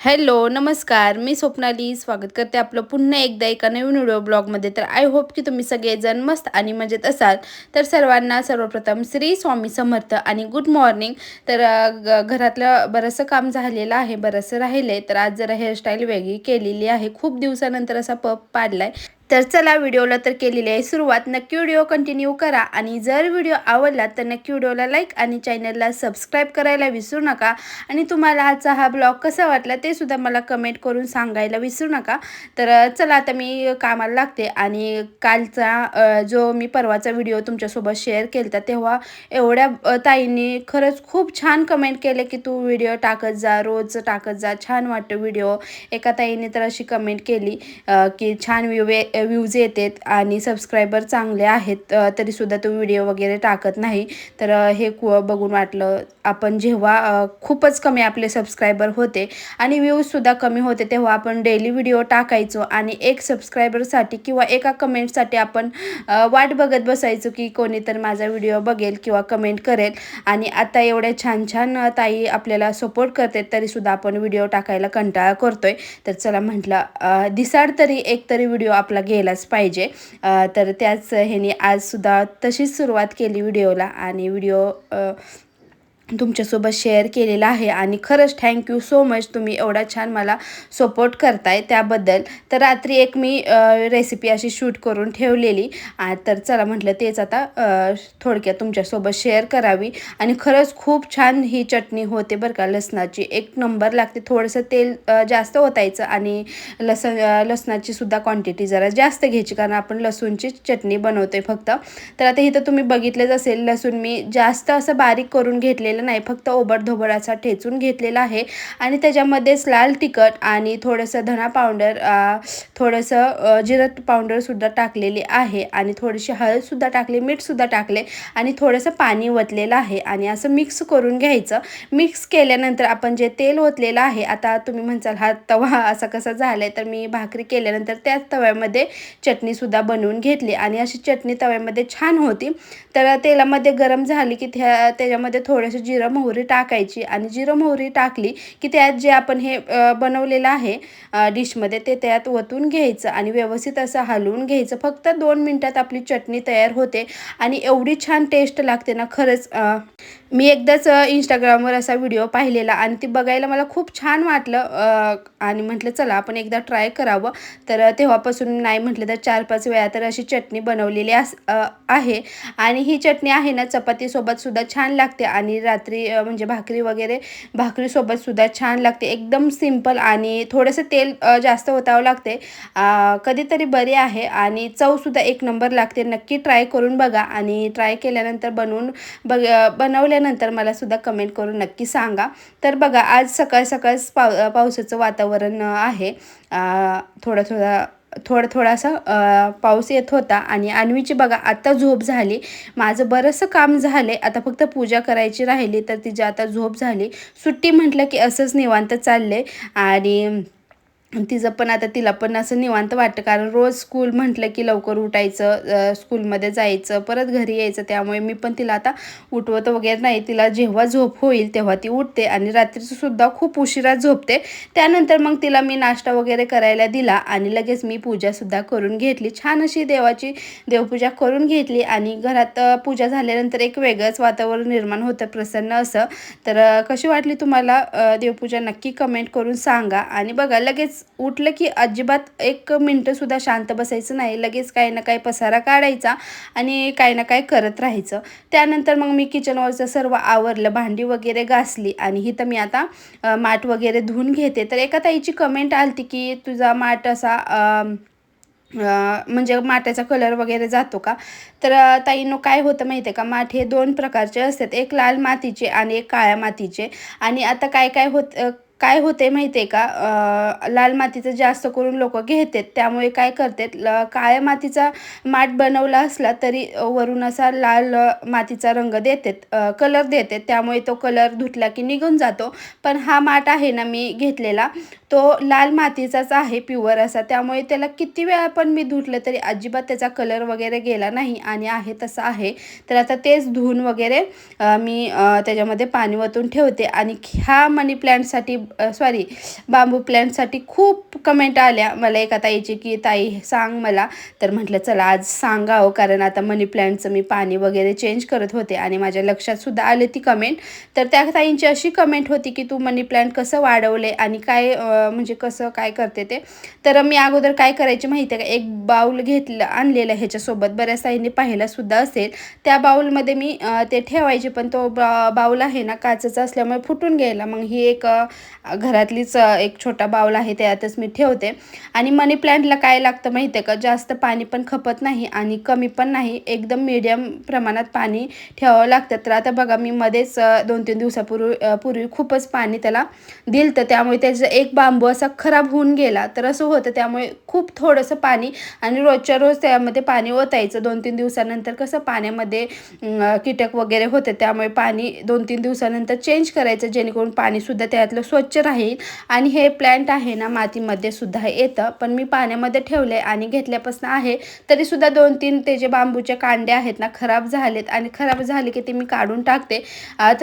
Hello नमस्कार. मी स्वप्नाली स्वागत करते आपलं पुन्हा एकदा एका नवीन व्हिडिओ ब्लॉगमध्ये. तर आय होप की तुम्ही सगळेजण मस्त आणि मजेत असाल. तर सर्वांना सर्वप्रथम श्री स्वामी समर्थ आणि गुड मॉर्निंग तर घरातलं बरंचसं काम झालेलं आहे बरंचसं राहिलं आहे तर आज जरा हेअरस्टाईल वेगळी केलेली आहे. खूप दिवसानंतर असा पप पाडला आहे तर चला व्हिडिओला तर केलेली आहे सुरुवात. नक्की व्हिडिओ कंटिन्यू करा आणि जर व्हिडिओ आवडला तर नक्की व्हिडिओला लाईक आणि चॅनलला सबस्क्राईब करायला विसरू नका. आणि तुम्हाला आजचा हा ब्लॉग कसा वाटला ते सुद्धा मला कमेंट करून सांगायला विसरू नका. तर चला आता मी कामाला लागते आणि कालचा जो मी परवाचा व्हिडिओ तुमच्यासोबत शेअर केला तेव्हा एवढ्या ताईंनी खरंच खूप छान कमेंट केले की तू व्हिडिओ टाकत जा रोज टाकत जा छान वाटतं व्हिडिओ. एका ताईने तर अशी कमेंट केली की छान विवे व्ह्यूज येतात आणि सबस्क्रायबर चांगले आहेत तरीसुद्धा तो व्हिडिओ वगैरे टाकत नाही. तर हे कु- बघून वाटलं आपण जेव्हा खूपच कमी आपले सबस्क्रायबर होते आणि व्ह्यूजसुद्धा कमी होते तेव्हा आपण डेली व्हिडिओ टाकायचो आणि एक सबस्क्रायबरसाठी किंवा एका कमेंटसाठी आपण वाट बघत बसायचो की कोणी तर माझा व्हिडिओ बघेल किंवा कमेंट करेल. आणि आता एवढ्या छान छान ताई आपल्याला सपोर्ट करते तरीसुद्धा आपण व्हिडिओ टाकायला कंटाळा करतोय. तर चला म्हटलं दिसाड तरी एक तरी व्हिडिओ आपला गेलाच पाहिजे. तर त्याच ह्याने आजसुद्धा तशीच सुरुवात केली व्हिडिओला आणि व्हिडिओ तुमच्यासोबत शेअर केलेला आहे आणि खरंच थँक्यू सो मच तुम्ही एवढा छान मला सपोर्ट करताय त्याबद्दल. तर रात्री एक मी रेसिपी अशी शूट करून ठेवलेली. तर चला म्हटलं तेच आता थोडक्यात तुमच्यासोबत शेअर करावी. आणि खरंच खूप छान ही चटणी होते बरं का लसणाची. एक नंबर लागते थोडंसं तेल जास्त ओतायचं आणि लसण लसणाची सुद्धा क्वांटिटी जरा जास्त घ्यायची कारण आपण लसूणची चटणी बनवतोय फक्त. तर आता इथं तुम्ही बघितलंच असेल लसूण मी जास्त असं बारीक करून घेतलेलं नाही. फक्त ओबडधोबड असा ठेचून घेतलेला आहे. आणि त्याच्यामध्येच लाल तिखट आणि थोडंसं धना पावडर थोडंसं अ, जिरं पावडरसुद्धा टाकलेली आहे. आणि थोडीशी हळदसुद्धा टाकली मीठसुद्धा टाकले आणि थोडंसं पाणी ओतलेलं आहे. आणि असं मिक्स करून घ्यायचं. मिक्स केल्यानंतर आपण जे तेल ओतलेलं आहे आता तुम्ही म्हणसाल हा तवा असा कसा झाला आहे तर मी भाकरी केल्यानंतर त्याच तव्यामध्ये चटणीसुद्धा बनवून घेतली. आणि अशी चटणी तव्यामध्ये छान होती. तर तेलामध्ये गरम झाली की त्या त्याच्यामध्ये थोडंसं जिरं मोहरी टाकायची आणि जिरं मोहरी टाकली की त्यात जे आपण हे बनवलेलं आहे डिशमध्ये ते त्यात ओतून घ्यायचं आणि व्यवस्थित असं हलवून घ्यायचं. फक्त दोन मिनटात आपली चटणी तयार होते आणि एवढी छान टेस्ट लागते ना खरंच मी एकदाच इंस्टाग्रामवर असा व्हिडिओ पाहिलेला आणि ती बघायला मला खूप छान वाटलं आणि म्हटलं चला आपण एकदा ट्राय करावं. तर तेव्हापासून नाही म्हटलं तर चार पाच वेळा तर अशी चटणी बनवलेली अस आहे. आणि ही चटणी आहे ना चपातीसोबतसुद्धा छान लागते आणि रात्री म्हणजे भाकरी वगैरे भाकरीसोबतसुद्धा छान लागते. एकदम सिंपल आणि थोडंसं तेल जास्त होतावं लागते. कधीतरी बरी आहे आणि चवसुद्धा एक नंबर लागते. नक्की ट्राय करून बघा आणि ट्राय केल्यानंतर बनवून बघ बनवल्यानंतर मला सुद्धा कमेंट करून नक्की सांगा. तर बघा आज सकाळ सकाळ पाव पावसाचं वातावरण आहे. थोडा थोडं थोडा थोडं थोडासा पाऊस येत होता आणि अन्वीची बघा आत्ता झोप झाली. माझं बरंचसं काम झाले आता फक्त पूजा करायची राहिली तर तिची आता झोप झाली. सुट्टी म्हटलं की असंच निवांत चालले आणि तिचं पण आता तिला पण असं निवांत वाटतं. कारण रोज स्कूल म्हटलं की लवकर उठायचं स्कूलमध्ये जायचं परत घरी यायचं. त्यामुळे मी पण तिला आता उठवत वगैरे नाही. तिला जेव्हा झोप होईल तेव्हा ती उठते आणि रात्रीचं सुद्धा खूप उशिरा झोपते. त्यानंतर मग तिला मी नाश्ता वगैरे करायला दिला आणि लगेच मी पूजासुद्धा करून घेतली. छान अशी देवाची देवपूजा करून घेतली आणि घरात पूजा झाल्यानंतर एक वेगळंच वातावरण निर्माण होतं प्रसन्न असं. तर कशी वाटली तुम्हाला देवपूजा? नक्की कमेंट करून सांगा. आणि बघा लगेच उठलं की अजिबात एक मिनटंसुद्धा शांत बसायचं नाही. लगेच काही ना काही पसारा काढायचा आणि काही ना काही करत राहायचं. त्यानंतर मग मी किचनवरचं सर्व आवरलं भांडी वगैरे घासली आणि इथं मी आता माठ वगैरे धुवून घेते. तर एका ताईची कमेंट आलती की तुझा माठ असा म्हणजे माठाचा कलर वगैरे जातो का? तर ताईनो काय होतं माहिती आहे का? माठ हे दोन प्रकारचे असतात. एक लाल मातीचे आणि एक काळ्या मातीचे. आणि आता काय काय होत काय होते माहिती आहे का लाल मातीचं जास्त करून लोक घेतात. त्यामुळे काय करतात? ल काळ्या मातीचा माठ बनवला असला तरी वरून असा लाल मातीचा रंग देतात कलर देतात. त्यामुळे तो कलर धुतला की निघून जातो. पण हा माठ आहे ना मी घेतलेला. तो लाल मातीचाच आहे प्युअर असा. त्यामुळे त्याला किती वेळा पण मी धुतलं तरी अजिबात त्याचा कलर वगैरे गेला नाही आणि आहे तसं आहे. तर आता तेच धुवून वगैरे मी त्याच्यामध्ये पाणी वतून ठेवते. आणि ह्या मनी प्लॅन्टसाठी सॉरी बांबू प्लॅन्टसाठी खूप कमेंट आल्या. मला एका ताईची की ताई सांग मला. तर म्हटलं चला आज सांगावं. कारण आता मनी प्लॅन्टचं मी पाणी वगैरे चेंज करत होते आणि माझ्या लक्षात सुद्धा आले ती कमेंट तर त्या ताईंची अशी कमेंट होती की तू मनी प्लॅन्ट कसं वाढवले आणि काय म्हणजे कसं काय करते ते. तर मी अगोदर काय करायची माहिती आहे का? एक बाऊल घेतलं आणलेलं ह्याच्यासोबत. बऱ्याच साईंनी पाहिला सुद्धा असेल. त्या बाऊलमध्ये मी ते ठेवायचे पण तो बा बाऊल आहे ना काचेचा असल्यामुळे फुटून गेला. मग ही एक घरातलीच एक छोटा बाऊल आहे त्यातच मी ठेवते. आणि मनी प्लॅन्टला काय लागतं माहिती आहे का? जास्त पाणी पण खपत नाही आणि कमी पण नाही. एकदम मीडियम प्रमाणात पाणी ठेवावं लागतं. तर आता बघा मी मध्येच दोन तीन दिवसापूर्वी पूर्वी खूपच पाणी त्याला दिलं तर त्यामुळे त्याचं एक बांबू असा खराब होऊन गेला तर असं होतं. त्यामुळे खूप थोडंसं पाणी आणि रोजच्या रोज त्यामध्ये पाणी ओतायचं. दोन तीन दिवसानंतर कसं पाण्यामध्ये कीटक वगैरे होते त्यामुळे पाणी दोन तीन दिवसानंतर चेंज करायचं जेणेकरून पाणीसुद्धा त्यातलं स्वच्छ राहील. आणि हे प्लॅन्ट आहे ना मातीमध्ये सुद्धा येतं. पण मी पाण्यामध्ये ठेवले आणि घेतल्यापासून आहे तरीसुद्धा दोन तीन ते जे बांबूचे कांडे आहेत ना खराब झालेत. आणि खराब झाले की ते मी काढून टाकते.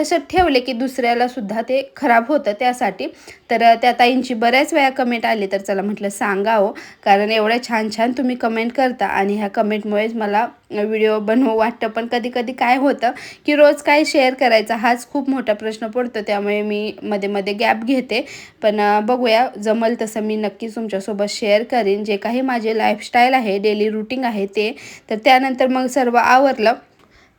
तसं ठेवले की दुसऱ्याला सुद्धा ते खराब होतं त्यासाठी. तर त्या ताईंची बऱ्याच वेळा कमेंट आली तर चला म्हटलं सांगावं. कारण एवढ्या छान छान तुम्ही कमेंट करता आणि ह्या कमेंटमुळेच मला व्हिडिओ बनवू वाटतं. पण कधी कधी काय होतं की रोज काय शेअर करायचा हाच खूप मोठा प्रश्न पडतो. त्यामुळे मी मध्ये मध्ये गॅप घेते. पण बघूया जमल तसं मी नक्कीच तुमच्यासोबत शेअर करीन. जे काही माझे लाईफस्टाईल आहे डेली रुटीन आहे ते. तर त्यानंतर मग सर्व आवरलं.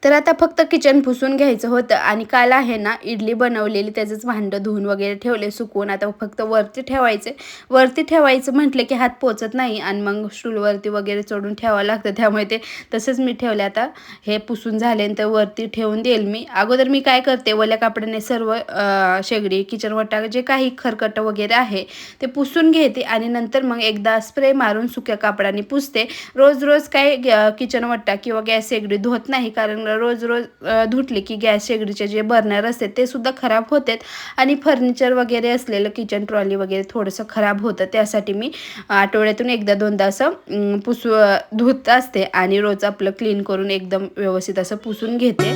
तर आता फक्त किचन पुसून घ्यायचं होतं आणि काल आहे ना इडली बनवलेली त्याचंच भांडं धुवून वगैरे ठेवले सुकवून आता फक्त वरती ठेवायचे. वरती ठेवायचं म्हटलं की हात पोचत नाही आणि मग स्टूलवरती वगैरे चढून ठेवावं लागतं. त्यामुळे ते तसंच मी ठेवले. आता हे पुसून झाल्यानंतर वरती ठेवून देईल मी. अगोदर मी काय करते वल्या कापडाने सर्व शेगडी किचन वटा जे काही खरकट वगैरे आहे ते पुसून घेते आणि नंतर मग एकदा स्प्रे मारून सुक्या कापडाने पुसते. रोज रोज काय ग- किचन वट्टा किंवा गॅस शेगडी धुवत नाही कारण रोज रोज धुतले की गॅस शेगडीचे जे बर्नर असते ते सुद्धा खराब होते आणि फर्निचर वगैरे असलेलं किचन ट्रॉली वगैरे थोडंसं खराब होतं. त्यासाठी मी आठवड्यातून एकदा दोनदा असं पुसू धुत असते आणि रोज आपलं क्लीन करून एकदम व्यवस्थित असं पुसून घेते.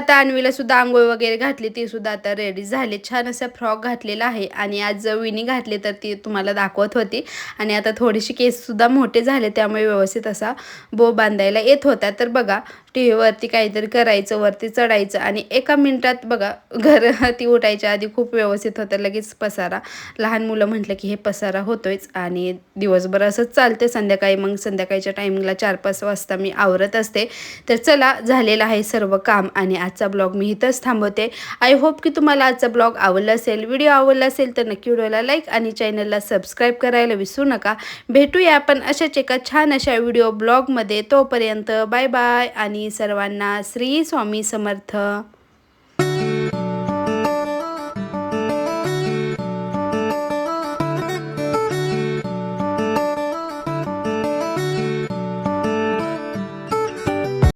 आता अन्वीला सुद्धा आंघोळ वगैरे घातली ती सुद्धा आता रेडी झाली. छान असं फ्रॉक घातलेला आहे आणि आज विणी घातली तर ती तुम्हाला दाखवत होती. आणि आता थोडीशी केससुद्धा मोठे झाले त्यामुळे व्यवस्थित असा बो बांधायला येत होता. तर बघा टी व्हीवरती काहीतरी करायचं वरती चढायचं आणि एका मिनटात बघा घर ती उठायच्या आधी खूप व्यवस्थित होतं. लगेच पसारा. लहान मुलं म्हटलं की हे पसारा होतोयच आणि दिवसभर असंच चालते संध्याकाळी मग संध्याकाळच्या टायमिंगला चार पाच वाजता मी आवरत असते. तर चला झालेलं आहे सर्व काम आणि आजचा ब्लॉग मी इथंच थांबवते. आय होप की तुम्हाला आजचा ब्लॉग आवडला असेल. व्हिडिओ आवडला असेल तर नक्की व्हिडिओला लाईक आणि चॅनलला सबस्क्राईब करायला विसरू नका. भेटूया आपण अशाच एका छान अशा व्हिडिओ ब्लॉगमध्ये तोपर्यंत बाय बाय आणि सर्वांना श्री स्वामी समर्थ.